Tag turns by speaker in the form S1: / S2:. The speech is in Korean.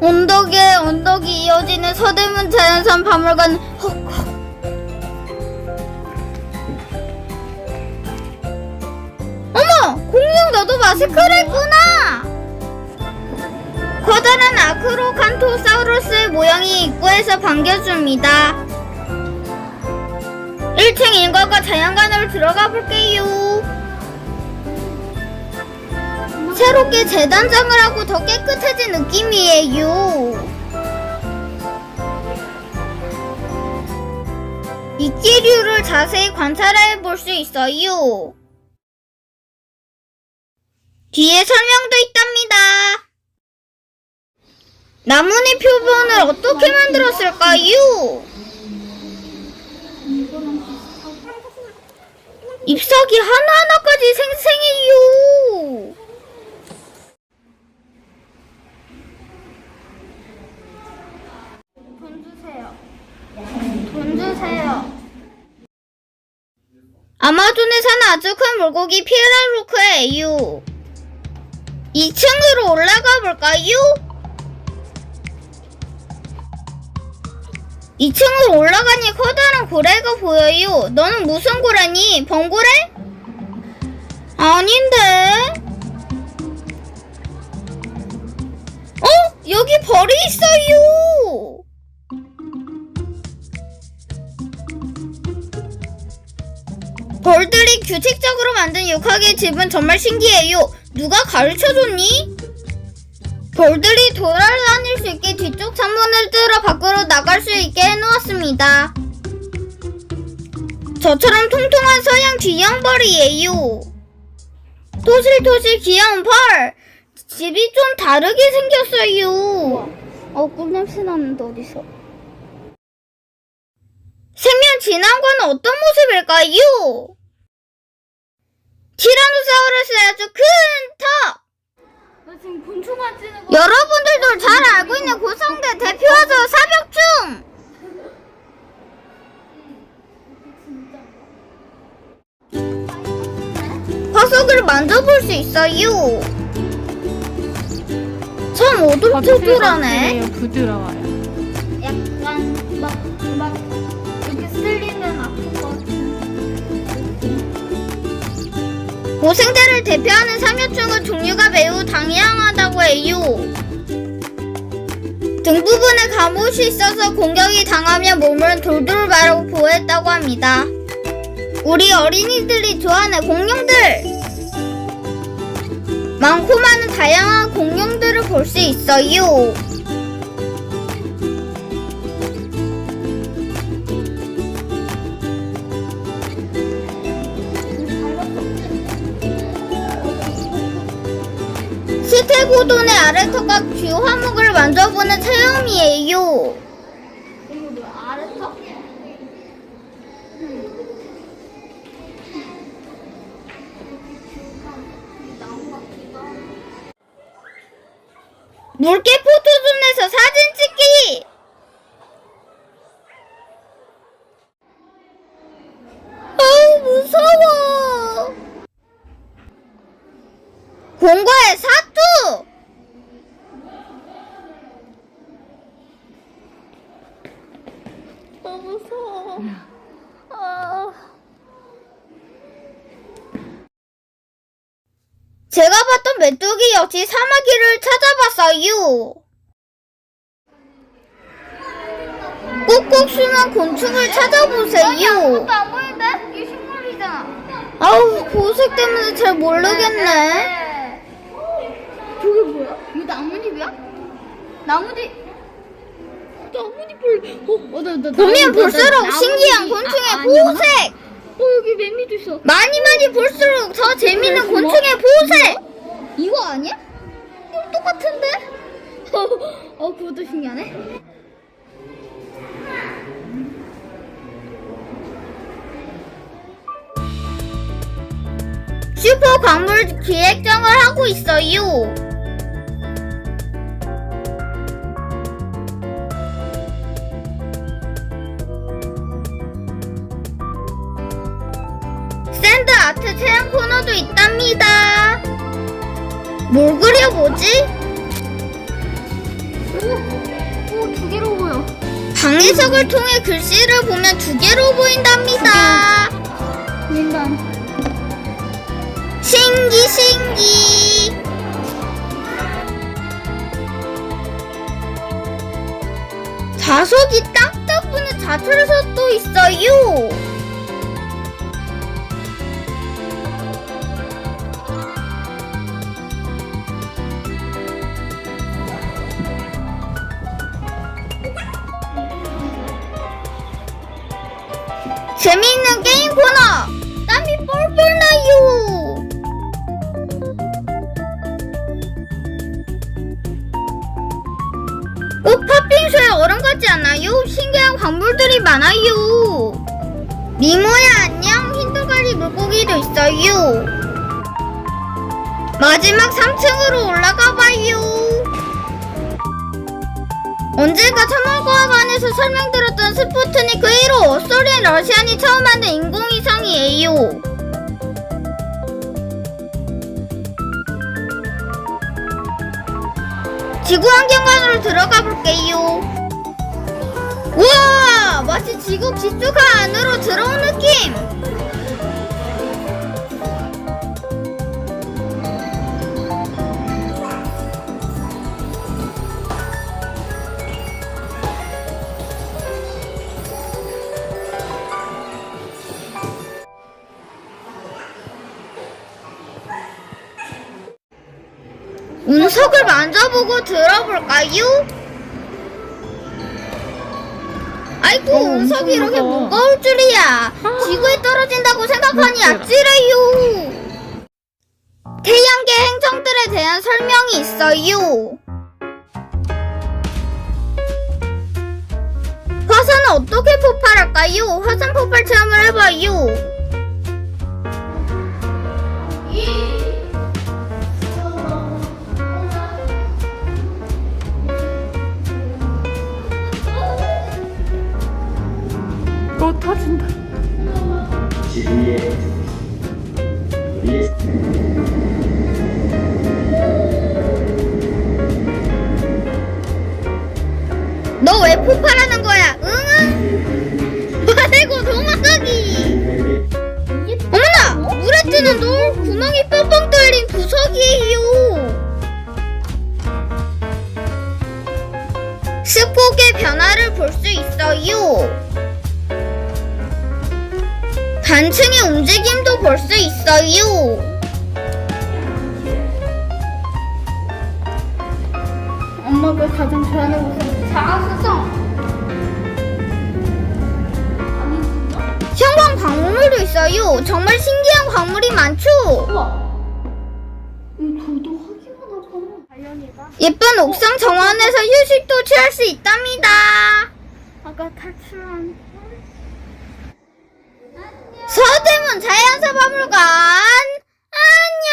S1: 언덕에 언덕이 이어지는 서대문 자연산 박물관. 어머 공룡 너도 마스크를 했구나. 커다란 아크로칸토사우루스의 모양이 입구에서 반겨줍니다. 1층 일과가 자연관으로 들어가 볼게요. 새롭게 재단장을 하고 더 깨끗해진 느낌이에요. 이끼류를 자세히 관찰해 볼 수 있어요. 뒤에 설명도 있답니다. 나뭇잎 표본을 어떻게 만들었을까요? 잎사귀 하나하나까지 생생해요. 돈 주세요. 돈 주세요. 아마존에 사는 아주 큰 물고기 피에라루크예요. 2층으로 올라가 볼까요? 2층으로 올라가니 커다란 고래가 보여요. 너는 무슨 고래니? 범고래? 아닌데. 어? 여기 벌이 있어요. 벌들이 규칙적으로 만든 육학의 집은 정말 신기해요. 누가 가르쳐줬니? 벌들이 돌아다닐 수 있게 뒤쪽 창문을 뚫어 밖으로 나갈 수 있게 해놓았습니다. 저처럼 통통한 서양 귀양벌이에요. 토실토실 귀여운 벌! 집이 좀 다르게 생겼어요. 어, 꿀냄새 나는데 어디서? 생명 진화과는 어떤 모습일까요? 티라노사우루스의 아주 큰 턱!
S2: 나 지금 곤충 만지는 거.
S1: 여러분들도 잘 알고 있는 고성대 대표하죠 사벽충! 화석을 만져볼 수 있어요. 참 오돌토돌하네.
S2: 부드러워요.
S1: 약간 막, 막 고생대를 대표하는 삼엽충은 종류가 매우 다양하다고 해요. 등 부분에 감옷이 있어서 공격이 당하면 몸을 돌돌 말하고 보호했다고 합니다. 우리 어린이들이 좋아하는 공룡들! 많고 많은 다양한 공룡들을 볼 수 있어요. 스테고돈의 아래턱과 귀 화목을 만져보는 체험이에요. 물개 포토존에서 사진 찍기! 아우, 무서워! 공과의 사투! 아, 무서워. 아. 제가 봤던 메뚜기 역시 사마귀를 찾아봤어요. 꼭꼭 숨은 곤충을 찾아보세요.
S2: 아무것도 안 보이는데? 이게 식물이잖아.
S1: 아우, 보색 때문에 잘 모르겠네.
S2: 저게 뭐야? 이거 나뭇잎이야? 나뭇잎. 나뭇잎을. 어, 어, 나, 나,
S1: 보면 볼수록
S2: 나-
S1: 신기한 곤충의
S2: 아?
S1: 보색!
S2: 어, 여기 매미도 있어.
S1: 많이 많이 볼수록 더 재밌는
S2: 뭐?
S1: 곤충의 보색!
S2: 이거 아니야? 이거 똑같은데? 어, 그것도 신기하네.
S1: 슈퍼 광물 기획정을 하고 있어요. 아트 체험 코너도 있답니다. 뭘 그려보지?
S2: 오, 두 개로 보여.
S1: 방해석을 통해 글씨를 보면 두 개로 보인답니다.
S2: 보인다.
S1: 신기 신기. 자석이 딱딱 붙는 자철석도 있어요. 재미있는 게임 코너 땀이 뻘뻘 나요. 꼭 팥빙수의 얼음 같지 않아요? 신기한 광물들이 많아요. 미모야 안녕 흰도가리 물고기도 있어요. 마지막 3층으로 올라가 봐요. 언젠가 천문과학관에서 설명들었던 스푸트니 크 1호 어소리엔 러시안이 처음 만든 인공위성이에요. 지구환경관으로 들어가 볼게요. 우와! 마치 지구 기수가 안으로 들어온 느낌! 운석을 만져보고 들어볼까요? 아이고
S2: 어,
S1: 운석이
S2: 엄청
S1: 이렇게
S2: 무거워.
S1: 무거울 줄이야 지구에 떨어진다고 생각하니. 아찔해요 태양계 행성들에 대한 설명이 있어요 화산은 어떻게 폭발할까요? 화산 폭발 체험을 해봐요 너 왜 폭발하는 거야? 응응? 말고 도망가기! 어머나! 물에 뜨는 돌! 구멍이 뻥뻥 뚫린 부석 볼 수 있어요!
S2: 엄마가 가장 좋아하는 곳은 자가수성. 진짜?
S1: 형광 광물도 있어요! 정말 신기한 광물이 많죠?
S2: 우와. 이 하잖아.
S1: 예쁜 옥상 정원에서 휴식도 취할 수 있답니다.
S2: 아까 탈출한.
S1: 서대문 자연사박물관. 안녕!